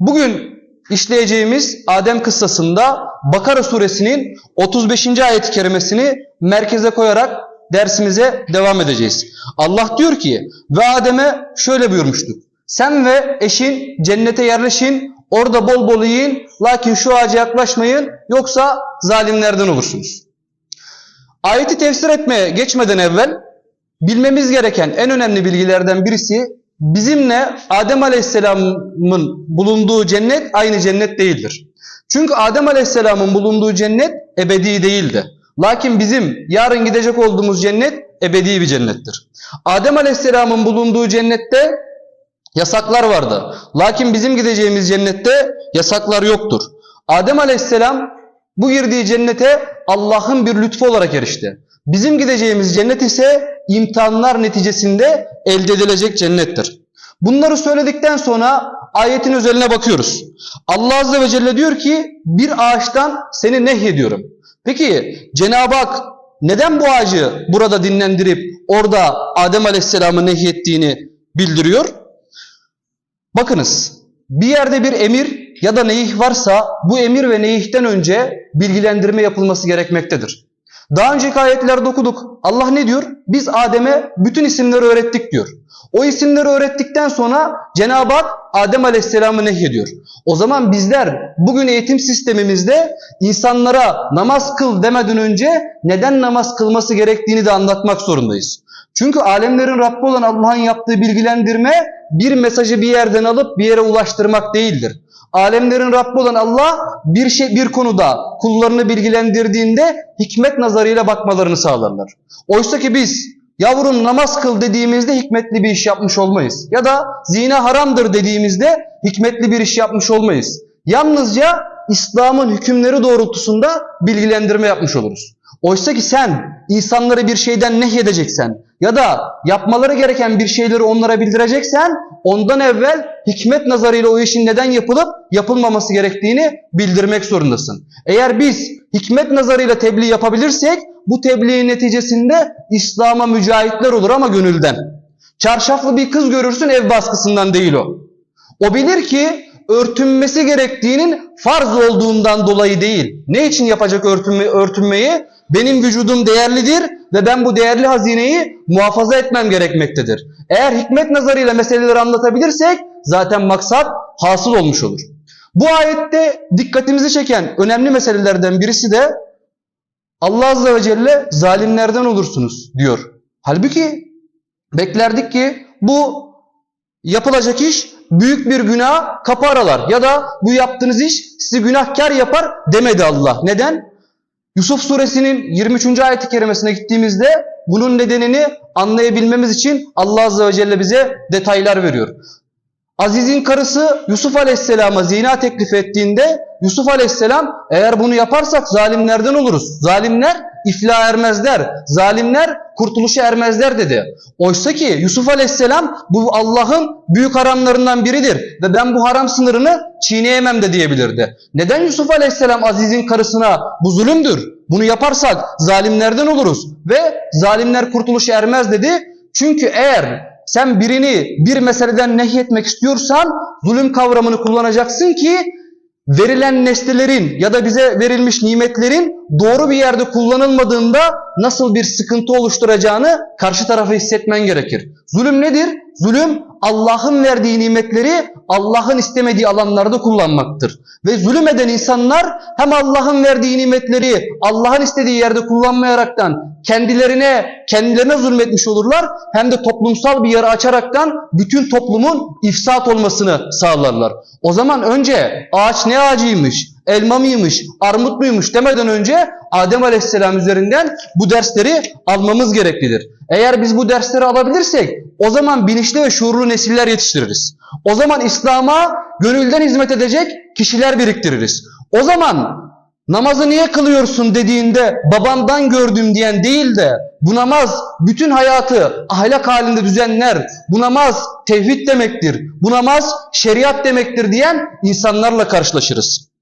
Bugün işleyeceğimiz Adem kıssasında Bakara suresinin 35. ayet-i kerimesini merkeze koyarak dersimize devam edeceğiz. Allah diyor ki ve Adem'e şöyle buyurmuştuk. Sen ve eşin cennete yerleşin, orada bol bol yiyin, lakin şu ağaca yaklaşmayın yoksa zalimlerden olursunuz. Ayeti tefsir etmeye geçmeden evvel bilmemiz gereken en önemli bilgilerden birisi bizimle Adem Aleyhisselam'ın bulunduğu cennet aynı cennet değildir. Çünkü Adem Aleyhisselam'ın bulunduğu cennet ebedi değildi. Lakin bizim yarın gidecek olduğumuz cennet ebedi bir cennettir. Adem Aleyhisselam'ın bulunduğu cennette yasaklar vardı. Lakin bizim gideceğimiz cennette yasaklar yoktur. Adem Aleyhisselam bu girdiği cennete Allah'ın bir lütfu olarak erişti. Bizim gideceğimiz cennet ise imtihanlar neticesinde elde edilecek cennettir. Bunları söyledikten sonra ayetin özeline bakıyoruz. Allah Azze ve Celle diyor ki bir ağaçtan seni nehyediyorum. Peki Cenab-ı Hak neden bu ağacı burada dinlendirip orada Adem Aleyhisselam'ı nehyettiğini bildiriyor? Bakınız bir yerde bir emir ya da neyih varsa bu emir ve neyihten önce bilgilendirme yapılması gerekmektedir. Daha önceki ayetlerde okuduk. Allah ne diyor? Biz Adem'e bütün isimleri öğrettik diyor. O isimleri öğrettikten sonra Cenab-ı Hak Adem Aleyhisselam'ı nehyediyor. O zaman bizler bugün eğitim sistemimizde insanlara namaz kıl demeden önce neden namaz kılması gerektiğini de anlatmak zorundayız. Çünkü alemlerin Rabbi olan Allah'ın yaptığı bilgilendirme bir mesajı bir yerden alıp bir yere ulaştırmak değildir. Alemlerin Rabbi olan Allah bir şey bir konuda kullarını bilgilendirdiğinde hikmet nazarıyla bakmalarını sağlarlar. Oysa ki biz yavrum namaz kıl dediğimizde hikmetli bir iş yapmış olmayız. Ya da zina haramdır dediğimizde hikmetli bir iş yapmış olmayız. Yalnızca İslam'ın hükümleri doğrultusunda bilgilendirme yapmış oluruz. Oysa ki sen insanları bir şeyden nehyedeceksen ya da yapmaları gereken bir şeyleri onlara bildireceksen ondan evvel hikmet nazarıyla o işin neden yapılıp yapılmaması gerektiğini bildirmek zorundasın. Eğer biz hikmet nazarıyla tebliğ yapabilirsek bu tebliğin neticesinde İslam'a mücahitler olur ama gönülden. Çarşaflı bir kız görürsün ev baskısından değil o. O bilir ki örtünmesi gerektiğinin farz olduğundan dolayı değil. Ne için yapacak örtünme, örtünmeyi? Benim vücudum değerlidir ve ben bu değerli hazineyi muhafaza etmem gerekmektedir. Eğer hikmet nazarıyla meseleleri anlatabilirsek zaten maksat hasıl olmuş olur. Bu ayette dikkatimizi çeken önemli meselelerden birisi de Allah Azze ve Celle zalimlerden olursunuz diyor. Halbuki beklerdik ki bu yapılacak iş büyük bir günah kapı aralar ya da bu yaptığınız iş sizi günahkar yapar demedi Allah. Neden? Yusuf suresinin 23. ayet-i kerimesine gittiğimizde bunun nedenini anlayabilmemiz için Allah Azze ve Celle bize detaylar veriyor. Aziz'in karısı Yusuf Aleyhisselam'a zina teklif ettiğinde Yusuf Aleyhisselam eğer bunu yaparsak zalimlerden oluruz. Zalimler iflah ermezler. Zalimler kurtuluşa ermezler dedi. Oysa ki Yusuf Aleyhisselam bu Allah'ın büyük haramlarından biridir ve ben bu haram sınırını çiğneyemem de diyebilirdi. Neden Yusuf Aleyhisselam Aziz'in karısına bu zulümdür? Bunu yaparsak zalimlerden oluruz ve zalimler kurtuluşa ermez dedi. Çünkü eğer sen birini bir meseleden nehyetmek istiyorsan zulüm kavramını kullanacaksın ki verilen nesnelerin ya da bize verilmiş nimetlerin doğru bir yerde kullanılmadığında nasıl bir sıkıntı oluşturacağını karşı tarafı hissetmen gerekir. Zulüm nedir? Zulüm Allah'ın verdiği nimetleri Allah'ın istemediği alanlarda kullanmaktır. Ve zulüm eden insanlar hem Allah'ın verdiği nimetleri Allah'ın istediği yerde kullanmayaraktan kendilerine kendilerine zulmetmiş olurlar hem de toplumsal bir yara açaraktan bütün toplumun ifsat olmasını sağlarlar. O zaman önce ağaç ne ağacıymış, elma mıymış, armut muymuş demeden önce Adem Aleyhisselam üzerinden bu dersleri almamız gereklidir. Eğer biz bu dersleri alabilirsek o zaman bilinçli ve şuurlu nesiller yetiştiririz. O zaman İslam'a gönülden hizmet edecek kişiler biriktiririz. O zaman namazı niye kılıyorsun dediğinde babandan gördüm diyen değil de bu namaz bütün hayatı ahlak halinde düzenler. Bu namaz tevhid demektir. Bu namaz şeriat demektir diyen insanlarla karşılaşırız.